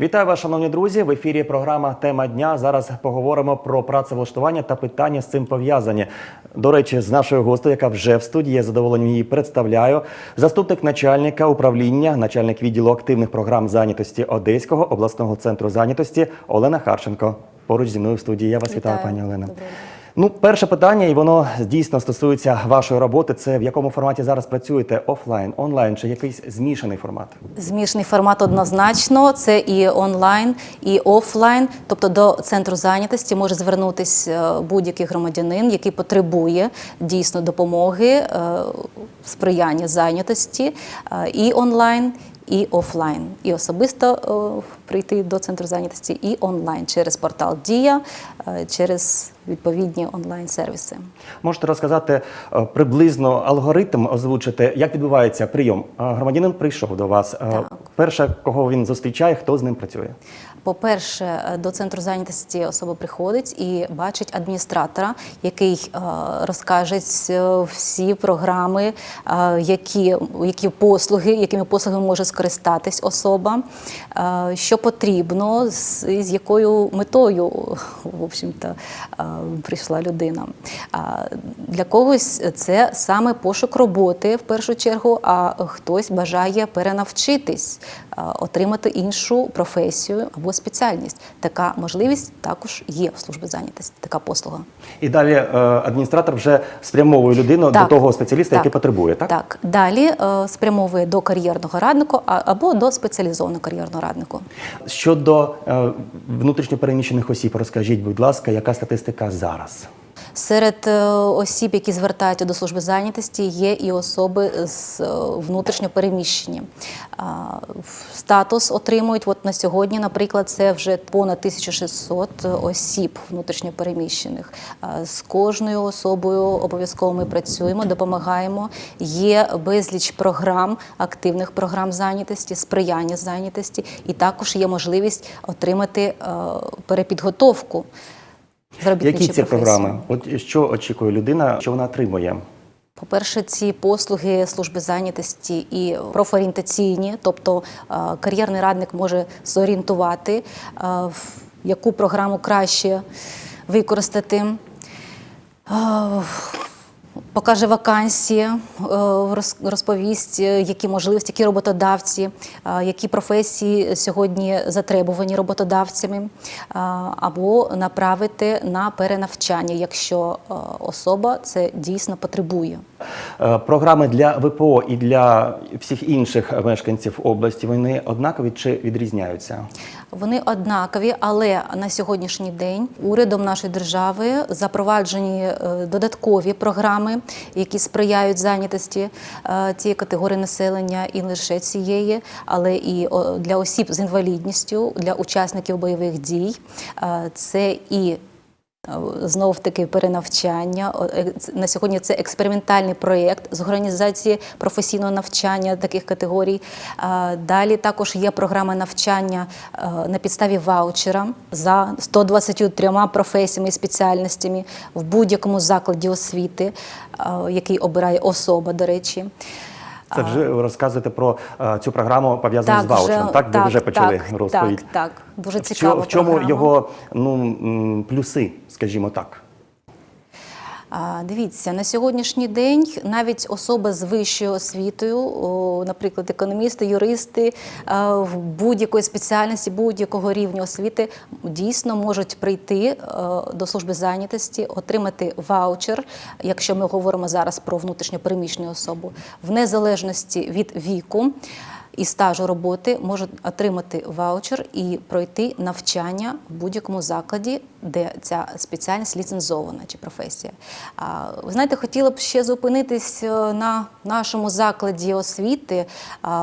Вітаю вас, шановні друзі. В ефірі програма Тема дня. Зараз поговоримо про працевлаштування та питання з цим пов'язані. До речі, з нашою гостею, яка вже в студії, я задоволенням її представляю. Заступник начальника управління, начальник відділу активних програм зайнятості Одеського обласного центру зайнятості Олена Харченко. Поруч зі мною в студії. Я вас вітаю, Вітаю. пані Олена. Дня. Ну, перше питання, і воно дійсно стосується вашої роботи. Це в якому форматі зараз працюєте? Офлайн, онлайн чи якийсь змішаний формат? Змішаний формат однозначно. Це і онлайн, і офлайн. Тобто до центру зайнятості може звернутися будь-який громадянин, який потребує дійсно допомоги, е, сприяння зайнятості е, і онлайн. І офлайн, і особисто е, прийти до центру зайнятості, і онлайн через портал Дія, е, через відповідні онлайн-сервіси. Можете розказати е, приблизно алгоритм озвучити, як відбувається прийом? Громадянин прийшов до вас. Е, Так. Перше, кого він зустрічає, хто з ним працює? По-перше, до центру зайнятості особа приходить і бачить адміністратора, який розкаже всі програми, які, які послуги, якими послугами може скористатись особа, е, що потрібно, з, з якою метою в общем-то, прийшла людина. А Для когось це саме пошук роботи в першу чергу, а хтось бажає перенавчитись, отримати іншу професію або спеціальність. Така можливість також є в службі зайнятості, така послуга. І далі е, адміністратор вже спрямовує людину Так. до того спеціаліста, Так. який потребує, так? Так, далі е, спрямовує до кар'єрного радника або до спеціалізованого кар'єрного раднику. Щодо е, внутрішньопереміщених осіб, розкажіть, будь ласка, яка статистика зараз? Серед е, осіб, які звертаються до служби зайнятості, є і особи з е, внутрішньо переміщені. Статус отримують от на сьогодні, наприклад, це вже понад 1600 осіб внутрішньо переміщених. З кожною особою обов'язково ми працюємо, допомагаємо. Є безліч програм, активних програм зайнятості, сприяння зайнятості, і також є можливість отримати е, перепідготовку. Які ці професії. програми? От що очікує людина, що вона отримує? По-перше, ці послуги служби зайнятості і профорієнтаційні, тобто е, кар'єрний радник може зорієнтувати, е, яку програму краще використати. Покаже вакансії, е, роз- розповість, е, які можливості, які роботодавці, е, які професії сьогодні затребувані роботодавцями, або направити на перенавчання, якщо особа це дійсно потребує. Програми для ВПО і для всіх інших мешканців області вони однакові чи відрізняються? Вони однакові, але на сьогоднішній день урядом нашої держави запроваджені додаткові програми, які сприяють зайнятості е, цієї категорії населення і не лише цієї, але і для осіб з інвалідністю, для учасників бойових дій. Е, Це і Знов таки перенавчання. Е, На сьогодні це експериментальний проєкт з організації професійного навчання таких категорій. Далі також є програма навчання е, на підставі ваучера за 123 професіями і спеціальностями в будь-якому закладі освіти, е, який обирає особа, до речі. Це вже ви розказуєте про е, цю програму пов'язану з ваучером. Так, ви вже почали так, розповідь. Так, так, дуже цікаво. В чому його ну, плюси, скажімо так? Дивіться, на сьогоднішній день навіть особа з вищою освітою, наприклад, економісти, юристи е, в будь-якої спеціальності, будь-якого рівня освіти дійсно можуть прийти е, до служби зайнятості, отримати ваучер, якщо ми говоримо зараз про внутрішньопереміщену особу, в незалежності від віку. І стажу роботи можуть отримати ваучер і пройти навчання в будь-якому закладі, де ця спеціальність ліцензована чи професія. Ви знаєте, хотіла б ще зупинитись е, на нашому закладі освіти.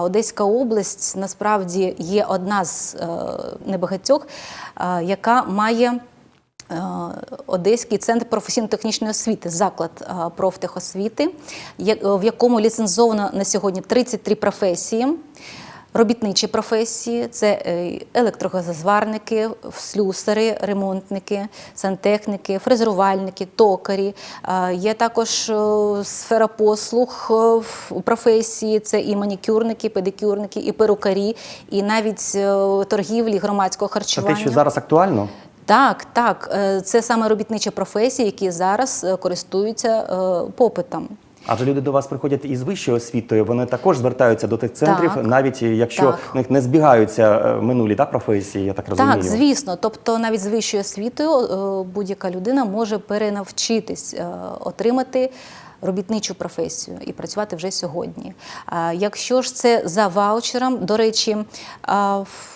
Одеська область насправді є одна з е, небагатьох, яка має. Е, Одеський центр професійно-технічної освіти, заклад е, профтехосвіти, в якому ліцензовано на сьогодні 33 професії. Робітничі професії це е, електрогазозварники, слюсари, ремонтники, сантехніки, фрезерувальники, токарі. Е, Є також е, сфера послуг е, професії, це і манікюрники, педикюрники, і перукарі, і навіть е, торгівлі громадського Це харчування. те, що зараз актуально? Так, так, е, це саме робітничі професії, які зараз е, користуються е, попитом. Адже люди до вас приходять із вищою освітою, вони також звертаються до тих центрів, Так. навіть якщо Так. в них не збігаються минулі да, професії, я так розумію. Так, звісно. Тобто, навіть з вищою освітою будь-яка людина може перенавчитись, отримати. Робітничу професію і працювати вже сьогодні. А якщо ж це за ваучером, до речі, в-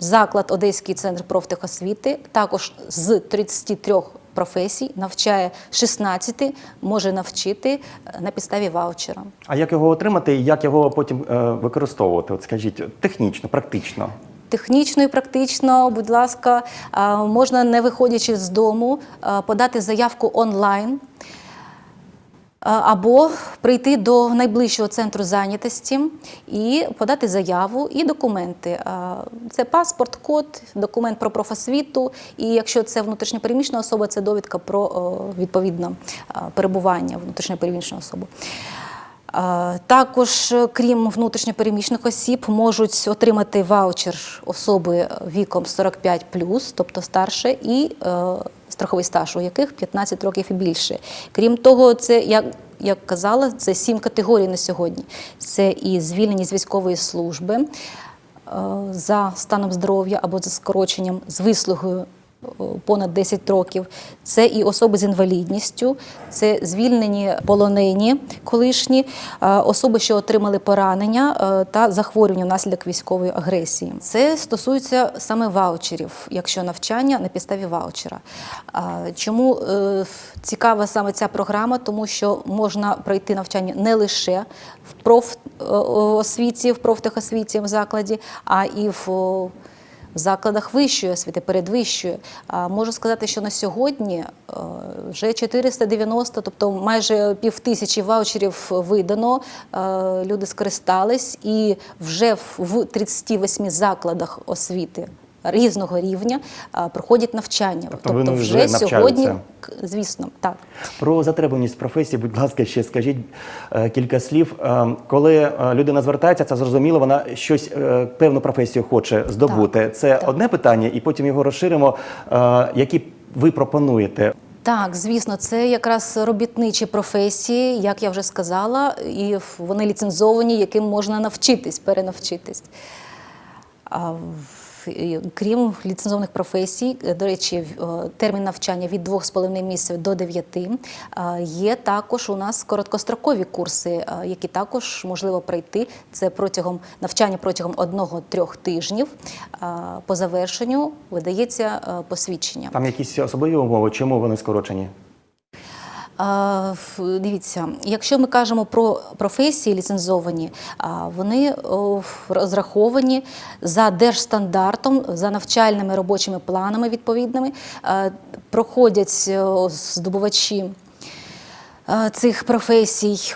заклад Одеський центр профтехосвіти також з 33 професій навчає 16, може навчити е, на підставі ваучера. А як його отримати і як його потім е, використовувати? От скажіть, технічно, практично. Технічно і практично, будь ласка, можна не виходячи з дому, подати заявку онлайн. А, Або прийти до найближчого центру зайнятості і подати заяву і документи. Це паспорт, код, документ про профосвіту. І якщо це внутрішньопереміщена особа, це довідка про відповідне перебування внутрішньопереміщеної особи. Також, е, крім внутрішньопереміщених осіб, можуть отримати ваучер особи віком 45 тобто старше, і е, страховий стаж, у яких 15 років і більше. Крім того, це як. Як казала, це сім категорій на сьогодні. Це і звільнені з військової служби е, за станом здоров'я або за скороченням з вислугою понад 10 років. Це і особи з інвалідністю, це звільнені полонені колишні, е, особи, що отримали поранення е, та захворювання внаслідок військової агресії. Це стосується саме ваучерів, якщо навчання на підставі ваучера. Чому е, цікава саме ця програма? Тому що можна пройти навчання не лише в профосвіті, в профтехосвіті в закладі, а і в в закладах вищої освіти, передвищої. Можу сказати, що на сьогодні е, вже 490, тобто майже півтисячі ваучерів видано. е, Люди скористались і вже в 38 закладах освіти. Різного рівня проходять навчання, Тобто вони вже навчаються. сьогодні, звісно, так. Про затребуваність професії, будь ласка, ще скажіть е, кілька слів. Е, Коли е, людина звертається, це зрозуміло, вона щось певну професію хоче здобути. Це так. одне питання, і потім його розширимо. Які ви пропонуєте? Так, звісно, це якраз робітничі професії, як я вже сказала, і вони ліцензовані, яким можна навчитись, перенавчитись. Крім ліцензованих професій, е, до речі, е, термін навчання від 2,5 місяців до 9. Е, Є також у нас короткострокові курси, які також можливо пройти. Це протягом навчання протягом одного-трьох тижнів. По завершенню видається посвідчення. Там якісь особливі умови, чому вони скорочені? Дивіться, якщо ми кажемо про професії ліцензовані, вони розраховані за держстандартом, за навчальними робочими планами відповідними, проходять здобувачі цих професій.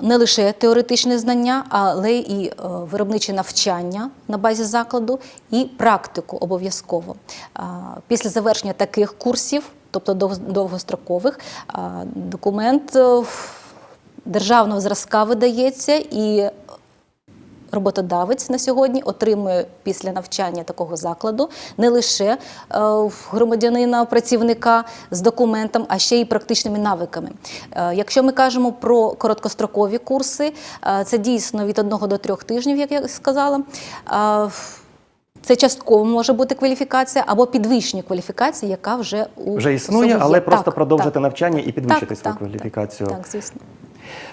Не лише теоретичне знання, але і виробниче навчання на базі закладу і практику обов'язково. Після завершення таких курсів, тобто дов- довгострокових, документ е, державного зразка видається і роботодавець на сьогодні отримує після навчання такого закладу не лише е, громадянина, працівника з документом, а ще й практичними навиками. Е, Якщо ми кажемо про короткострокові курси, це дійсно від одного до трьох тижнів, як я сказала. Це частково може бути кваліфікація або підвищення кваліфікації, яка вже у Вже існує, є. але просто продовжити так. навчання і підвищити Так, свою так, кваліфікацію. Так, так, звісно.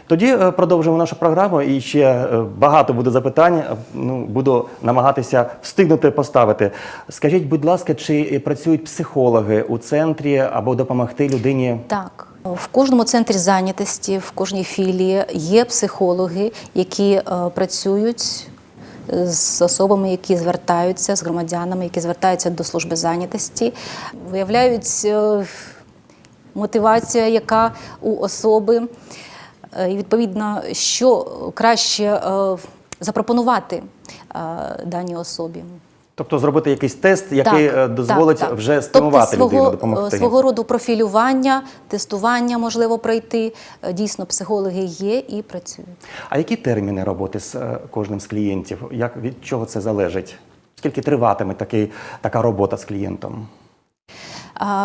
Тоді е, продовжимо нашу програму і ще е, багато буде запитань. Е, Ну, буду намагатися встигнути поставити. Скажіть, будь ласка, чи працюють психологи у центрі або допомогти людині? Так, в кожному центрі зайнятості, в кожній філії є психологи, які е, працюють з особами, які звертаються, з громадянами, які звертаються до служби зайнятості, виявляють е, мотивація, яка у особи, Е, і відповідно, що краще. е, запропонувати даній особі. Тобто зробити якийсь тест, який так, дозволить так, так. вже стимувати тобто, людину, допомогти. е, свого роду профілювання, тестування можливо пройти. Е, Дійсно, психологи є і працюють. А які терміни роботи з е, кожним з клієнтів? Як від чого це залежить? Скільки триватиме такий, така робота з клієнтом?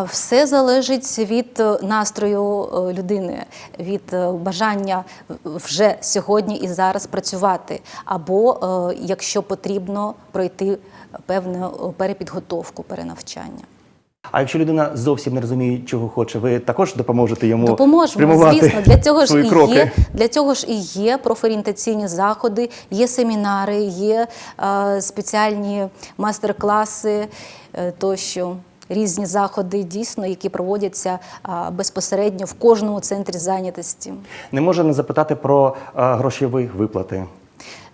Все залежить від е, настрою е, людини, від е, бажання вже сьогодні і зараз працювати, або якщо потрібно пройти певну перепідготовку, перенавчання. А якщо людина зовсім не розуміє, чого хоче, ви також допоможете йому Допоможемо, спрямувати звісно. Для цього ж і кроки? є для цього ж і є профорієнтаційні заходи, є семінари, є е, спеціальні майстер-класи е, тощо. Різні заходи дійсно, які проводяться безпосередньо в кожному центрі зайнятості. Не можна не запитати про е, грошові виплати.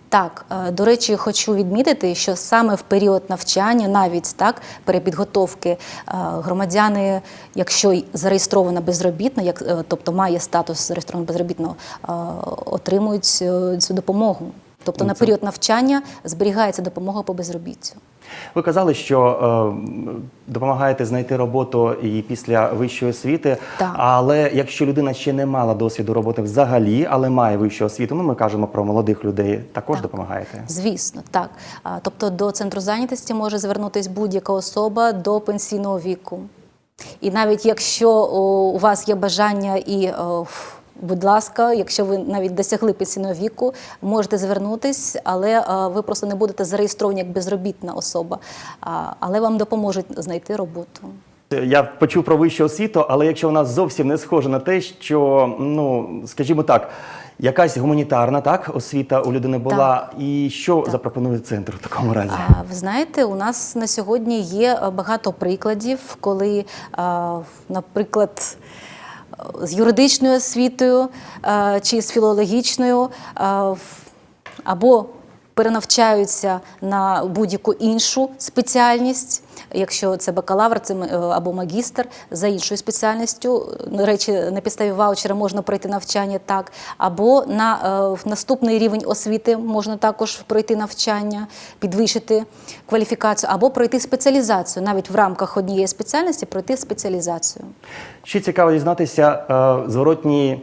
Так, е, до речі, хочу відмітити, що саме в період навчання, навіть так, перепідготовки, е, громадяни, якщо зареєстрована безробітна, як, тобто має статус зареєстрованого безробітного, отримують цю допомогу. Тобто Ну, на період навчання зберігається допомога по безробіттю. Ви казали, що е, допомагаєте знайти роботу і після вищої освіти. Так. Але якщо людина ще не мала досвіду роботи взагалі, але має вищу освіту, ну ми кажемо про молодих людей, також Так. допомагаєте. Звісно, так. Тобто до центру зайнятості може звернутися будь-яка особа до пенсійного віку. І навіть якщо у вас є бажання і. о, Будь ласка, якщо ви навіть досягли пенсійного віку, можете звернутись, але е, ви просто не будете зареєстровані як безробітна особа, але вам допоможуть знайти роботу. Я почув про вищу освіту, але якщо вона зовсім не схожа на те, що ну скажімо так, якась гуманітарна так освіта у людини була, і що запропонує центр в такому разі? А, Ви знаєте, у нас на сьогодні є е, багато прикладів, коли, а, наприклад, е, з юридичною освітою е, чи з філологічною е, або перенавчаються на будь-яку іншу спеціальність. Якщо це бакалавр це е, або магістр за іншою спеціальністю, до речі, на підставі ваучера можна пройти навчання так, або на е, наступний рівень освіти можна також пройти навчання, підвищити кваліфікацію, або пройти спеціалізацію, навіть в рамках однієї спеціальності пройти спеціалізацію. Ще цікаво дізнатися е, зворотній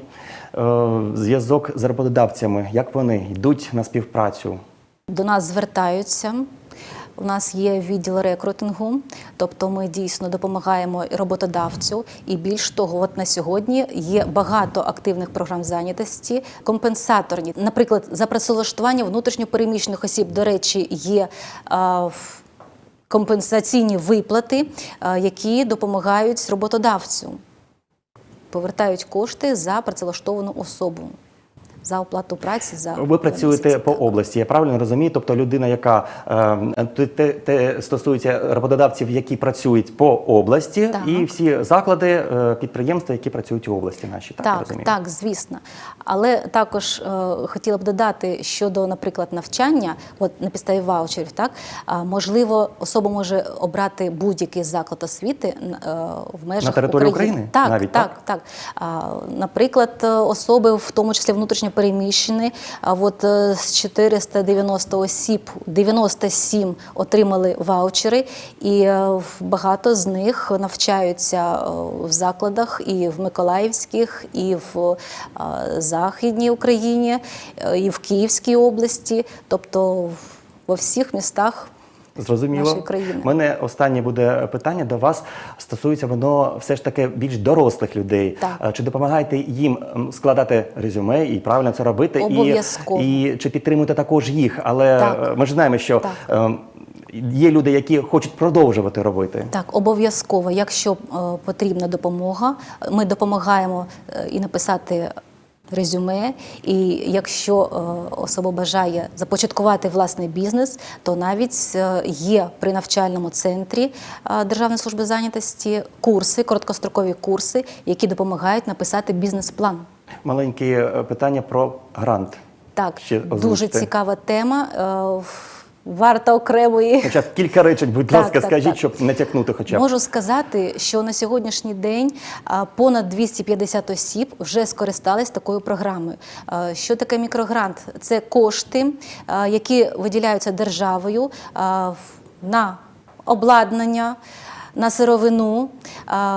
е, зв'язок з роботодавцями, як вони йдуть на співпрацю. До нас звертаються. У нас є відділ рекрутингу, тобто ми дійсно допомагаємо роботодавцю. І більш того, от на сьогодні є багато активних програм зайнятості, компенсаторні. Наприклад, за працевлаштування внутрішньопереміщених осіб, до речі, є. а, Компенсаційні виплати, а, які допомагають роботодавцю, повертають кошти за працевлаштовану особу, за оплату праці. За Ви працюєте по області, я правильно розумію? Тобто людина, яка е, те, те, стосується роботодавців, які працюють по області, Так. і всі заклади, е, підприємства, які працюють у області нашій. Так, Так, розумію. так, звісно. Але також е, хотіла б додати щодо, наприклад, навчання, от на підставі ваучерів, так а, можливо, особа може обрати будь-який заклад освіти е, в межах На території України Так, навіть, так, так. Наприклад, е, особи, в тому числі внутрішньо переміщені, а от е, з 490 осіб 97 отримали ваучери, і е, багато з них навчаються е, в закладах і в Миколаївських, і в Західній Україні, і в Київській області, тобто во всіх містах. Зрозуміло. нашої країни. У мене останнє буде питання до вас. Стосується воно все ж таки більш дорослих людей. Так. Е, Чи допомагаєте їм складати резюме і правильно це робити? І- Обов'язково. І, чи підтримуєте також їх? Але Так. е, ми ж знаємо, що Так. ем, є люди, які хочуть продовжувати робити. Так, обов'язково, якщо е, потрібна допомога, ми допомагаємо е, і написати резюме. І якщо е, особа бажає започаткувати власний бізнес, то навіть е, є при навчальному центрі е, Державної служби зайнятості курси, короткострокові курси, які допомагають написати бізнес-план. Маленьке питання про грант. Так, Ще дуже озвучте. цікава тема. Варта окремої. Хоча б кілька речень, будь Так, ласка, так, скажіть, так. щоб натякнути хоча б. Можу сказати, що на сьогоднішній день понад 250 осіб вже скористались такою програмою. Що таке мікрогрант? Це кошти, які виділяються державою на обладнання. На сировину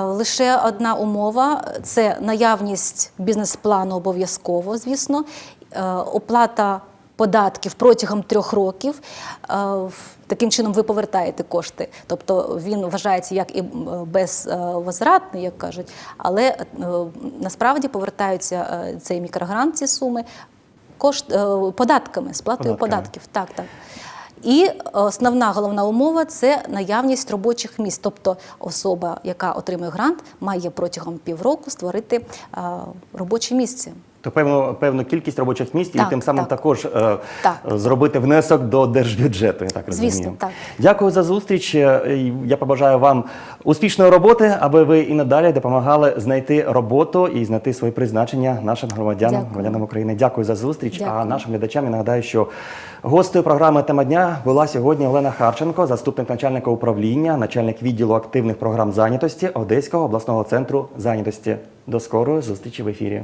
лише одна умова це наявність бізнес-плану обов'язково, звісно, оплата податків протягом трьох років. Е, Таким чином ви повертаєте кошти. Тобто він вважається як і м, безвозвратний, як кажуть, але е, насправді повертаються е, цей мікрогрант, ці суми кошт, е, податками, сплатою Податками. податків. Так, так. І основна головна умова це наявність робочих місць. Тобто особа, яка отримує грант, має протягом півроку створити е, робоче місце. То певно, певну кількість робочих місць і тим самим так. також е, Так. зробити внесок до держбюджету. Я так розумію. Звісно, так. Дякую за зустріч. Е, Я побажаю вам успішної роботи, аби ви і надалі допомагали знайти роботу і знайти своє призначення нашим громадянам, Дякую. громадянам України. Дякую за зустріч. А нашим глядачам я нагадаю, що гостею програми Тема дня була сьогодні Олена Харченко, заступник начальника управління, начальник відділу активних програм зайнятості Одеського обласного центру зайнятості. До скорої зустрічі в ефірі.